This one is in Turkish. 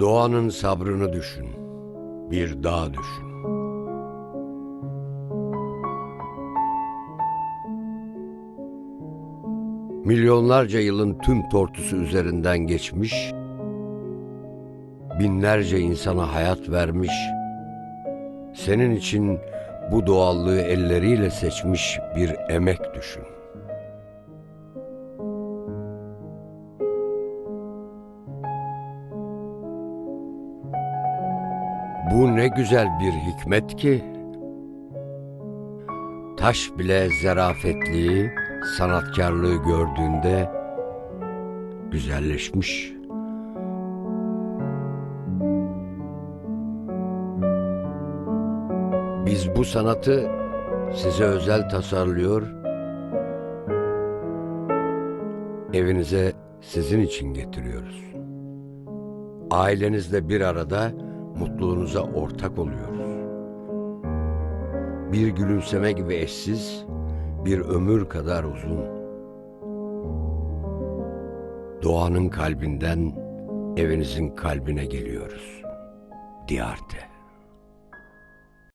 Doğanın sabrını düşün. Bir dağ düşün. Milyonlarca yılın tüm tortusu üzerinden geçmiş, binlerce insana hayat vermiş, senin için bu doğallığı elleriyle seçmiş bir emek düşün. Bu ne güzel bir hikmet ki, taş bile zerafetliği, sanatkarlığı gördüğünde güzelleşmiş. Biz bu sanatı size özel tasarlıyor, evinize sizin için getiriyoruz. Ailenizle bir arada mutluluğunuza ortak oluyoruz. Bir gülümseme gibi eşsiz, bir ömür kadar uzun. Doğanın kalbinden evinizin kalbine geliyoruz. Diyarte.